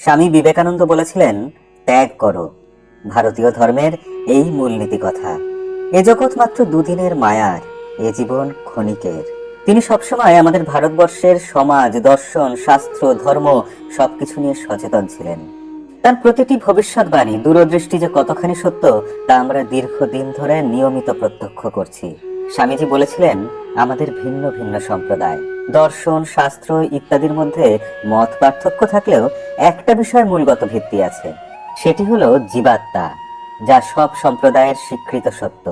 স্বামী বিবেকানন্দ বলেছিলেন, ত্যাগ করো। ভারতীয় ধর্মের এই মূলনীতি কথা। এ জগৎ মাত্র দুদিনের মায়ার, এ জীবন ক্ষণিকের। তিনি সবসময় আমাদের ভারতবর্ষের সমাজ, দর্শন, শাস্ত্র, ধর্ম সবকিছু নিয়ে সচেতন ছিলেন। তার প্রতিটি ভবিষ্যৎবাণী, দূরদৃষ্টি যে কতখানি সত্য, তা আমরা দীর্ঘদিন ধরে নিয়মিত প্রত্যক্ষ করছি। স্বামীজি বলেছিলেন, আমাদের ভিন্ন ভিন্ন সম্প্রদায়। দর্শন, শাস্ত্র ইত্যাদির মধ্যে মত পার্থক্য থাকলেও একটা বিষয় মূলগত ভিত্তি আছে। সেটি হলো জীবাত্মা, যা সব সম্প্রদায়ের স্বীকৃত সত্য।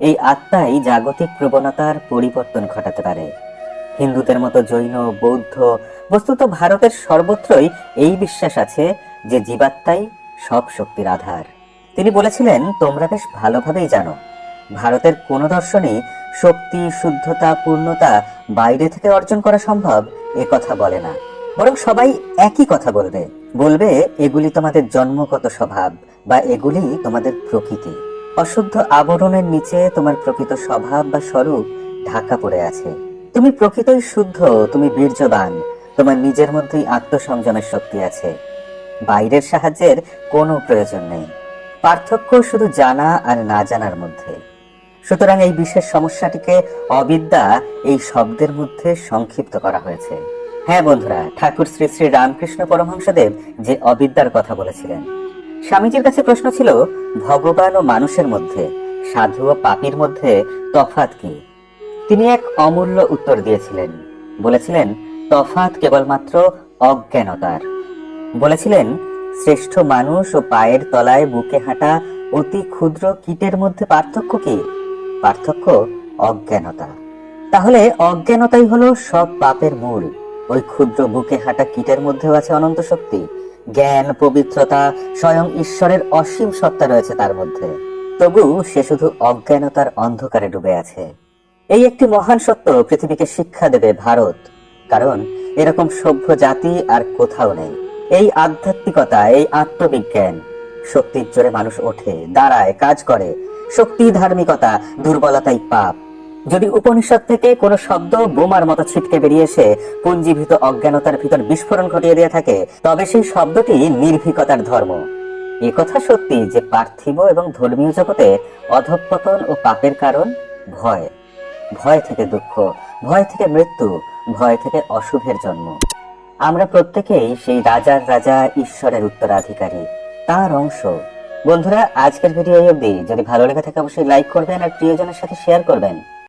এই আত্মাই জাগতিক প্রবণতার পরিবর্তন ঘটাতে পারে। হিন্দুদের মতো জৈন, বৌদ্ধ, বস্তুত ভারতের সর্বত্রই এই বিশ্বাস আছে যে জীবাত্মাই সব শক্তির আধার। তিনি বলেছিলেন, তোমরা বেশ ভালোভাবেই জানো, ভারতের কোন দর্শনই শক্তি, শুদ্ধতা, পূর্ণতা বাইরে থেকে অর্জন করা সম্ভব, এ কথা বলে না। বরং সবাই একই কথা বলবে। বলবে, এগুলি তোমাদের জন্মগত স্বভাব বা এগুলি তোমাদের প্রকৃতি। অশুদ্ধ আবরণের নিচে তোমার প্রকৃত স্বভাব বা স্বরূপ ঢাকা পড়ে আছে। তুমি প্রকৃতই শুদ্ধ, তুমি বীর্যবান, তোমার নিজের মধ্যেই আত্মসংযমের শক্তি আছে। বাইরের সাহায্যের কোনো প্রয়োজন নেই। পার্থক্য শুধু জানা আর না জানার মধ্যে। সুতরাং এই বিশেষ সমস্যাটিকে অবিদ্যা এই শব্দের মধ্যে সংক্ষিপ্ত করা হয়েছে। হ্যাঁ বন্ধুরা, ঠাকুর শ্রী শ্রী রামকৃষ্ণ পরমহংসদেব যে অবিদ্যার কথা বলেছিলেন। স্বামীজির কাছে প্রশ্ন ছিল, ভগবান ও মানুষের মধ্যে, সাধু ও পাপীর মধ্যে তফাত কি? তিনি এক অমূল্য উত্তর দিয়েছিলেন। বলেছিলেন তফাত কেবলমাত্র অজ্ঞানতার। বলেছিলেন, শ্রেষ্ঠ মানুষ ও পায়ের তলায় বুকে হাঁটা অতি ক্ষুদ্র কীটের মধ্যে পার্থক্য কি? পার্থক্য অজ্ঞানতা। তাহলে অজ্ঞানতাই হলো সব পাপের মূল। ওই ক্ষুদ্র বুকে হাঁটা কীটের মধ্যেও আছে অনন্ত শক্তি। জ্ঞান, পবিত্রতা, স্বয়ং ঈশ্বরের অসীম সত্তা রয়েছে তার মধ্যে। তবু সে শুধু অজ্ঞানতার অন্ধকারে ডুবে আছে। এই একটি মহান সত্য পৃথিবীকে শিক্ষা দেবে ভারত। কারণ এরকম সভ্য জাতি আর কোথাও নেই। এই আধ্যাত্মিকতা, এই আত্মবিজ্ঞান, শক্তির জোরে মানুষ ওঠে, দাঁড়ায়, কাজ করে শক্তি, ধার্মিকতা দুর্বলতাই পাপ। যদি উপনিষদ থেকে কোনো শব্দ বোমার মতো ছিটকে বেরিয়ে এসে পুঞ্জীভূত অজ্ঞানতার ভিতর বিস্ফোরণ ঘটিয়ে দিয়ে থাকে, তবে সেই শব্দটি নির্ভীকতার ধর্ম। এ কথা সত্যি যে পার্থিব এবং ধর্মীয় জগতে অধঃপতন ও পাপের কারণ ভয়। ভয় থেকে দুঃখ, ভয় থেকে মৃত্যু, ভয় থেকে অশুভের জন্ম। আমরা প্রত্যেকেই সেই রাজার রাজা, ঈশ্বরের উত্তরাধিকারী, তার অংশ। বন্ধুরা, আজকের ভিডিও এই অবধি। যদি ভালো লেগে থাকে, অবশ্যই লাইক করবেন আর প্রিয়জনের সাথে শেয়ার করবেন।